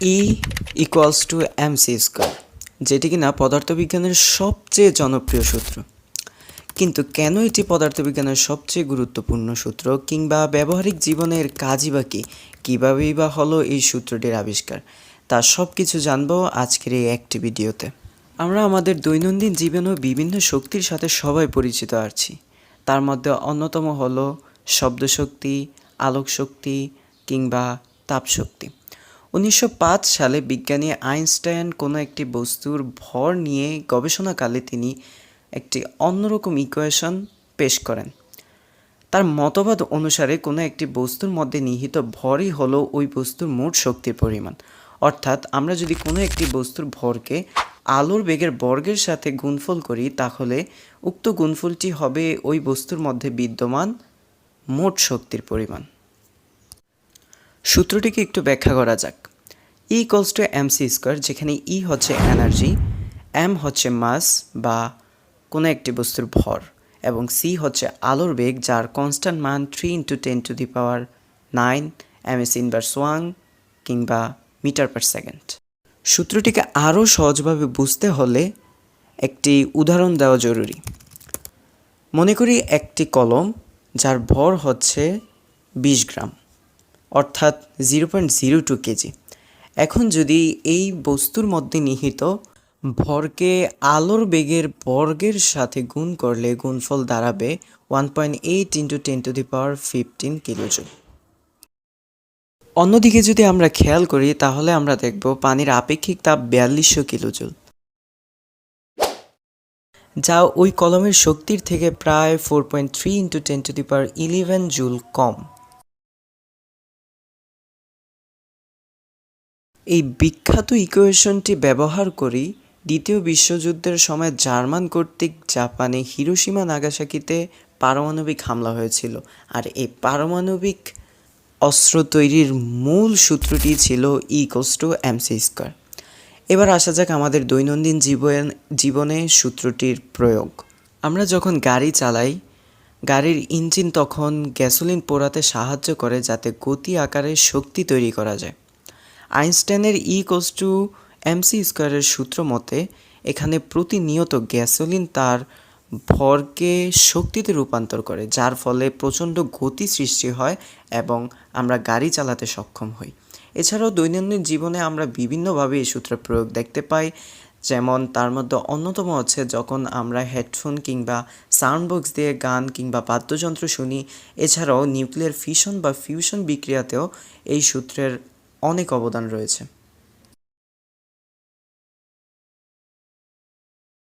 E equals to M C square যেটি কিনা পদার্থবিজ্ঞানের সবচেয়ে জনপ্রিয় সূত্র। কিন্তু কেন এটি পদার্থবিজ্ঞানের সবচেয়ে গুরুত্বপূর্ণ সূত্র কিংবা ব্যবহারিক জীবনের কাজই বা কী? কীভাবেই বা হলো এই সূত্রটির আবিষ্কার? তা সব কিছু জানব আজকের এই একটি ভিডিওতে। আমরা আমাদের দৈনন্দিন জীবনেও বিভিন্ন শক্তির সাথে সবাই পরিচিত আছি। তার মধ্যে অন্যতম হলো শব্দশক্তি আলোক শক্তি কিংবা তাপশক্তি। উনিশশো পাঁচ সালে বিজ্ঞানী আইনস্টাইন কোনো একটি বস্তুর ভর নিয়ে গবেষণাকালে তিনি একটি অন্যরকম ইকুয়েশন পেশ করেন। তার মতবাদ অনুসারে কোনো একটি বস্তুর মধ্যে নিহিত ভরই হলো ওই বস্তুর মোট শক্তির পরিমাণ। অর্থাৎ আমরা যদি কোনো একটি বস্তুর ভরকে আলোর বেগের বর্গের সাথে গুণফল করি, তাহলে উক্ত গুণফলটি হবে ওই বস্তুর মধ্যে বিদ্যমান মোট শক্তির পরিমাণ। সূত্রটিকে একটু ব্যাখ্যা করা যাক। E equals to M C square যেখানে ই হচ্ছে এনার্জি এম হচ্ছে মাস বা কোনো একটি বস্তুর ভর, এবং সি হচ্ছে আলোর বেগ, যার কনস্ট্যান্ট মান three into ten to the power nine M S inverse one কিংবা মিটার পার সেকেন্ড সূত্রটিকে আরও সহজভাবে বুঝতে হলে একটি উদাহরণ দেওয়া জরুরি। মনে করি একটি কলম, যার ভর হচ্ছে বিশ গ্রাম, অর্থাৎ zero point zero two KG. এখন যদি এই বস্তুর মধ্যে নিহিত ভরকে আলোর বেগের বর্গের সাথে গুণ করলে গুণফল দাঁড়াবে one point eight into ten to the power fifteen kilojoule অন্যদিকে যদি আমরা খেয়াল করি, তাহলে আমরা দেখব পানির আপেক্ষিক তাপ বিয়াল্লিশশো কিলোজুল যা ওই কলমের শক্তির থেকে প্রায় four point three into ten to the power eleven joule কম। এই বিখ্যাত ইকুয়েশনটি ব্যবহার করি দ্বিতীয় বিশ্বযুদ্ধের সময় জার্মান কর্তৃক জাপানে হিরোসীমা নাগাসাকিতে পারমাণবিক হামলা হয়েছিল। আর এই পারমাণবিক অস্ত্র তৈরির মূল সূত্রটি ছিল ইকোস টু এমসি স্কোয়ার এবার আসা যাক আমাদের দৈনন্দিন জীবন জীবনে সূত্রটির প্রয়োগ। আমরা যখন গাড়ি চালাই, গাড়ির ইঞ্জিন তখন গ্যাসোলিন পোড়াতে সাহায্য করে যাতে গতি আকারে শক্তি তৈরি করা যায়। আইনস্টাইনের ই কোস টু এমসি স্কোয়ারের সূত্র মতে, এখানে প্রতিনিয়ত গ্যাসোলিন তার ভরকে শক্তিতে রূপান্তর করে, যার ফলে প্রচণ্ড গতি সৃষ্টি হয় এবং আমরা গাড়ি চালাতে সক্ষম হই। এছাড়াও দৈনন্দিন জীবনে আমরা বিভিন্নভাবে এই সূত্রের প্রয়োগ দেখতে পাই, যেমন তার মধ্যে অন্যতম হচ্ছে যখন আমরা হেডফোন কিংবা সাউন্ড বক্স দিয়ে গান কিংবা বাদ্যযন্ত্র শুনি। এছাড়াও নিউক্লিয়ার ফিশন বা ফিউশন বিক্রিয়াতেও এই সূত্রের অনেক অবদান রয়েছে।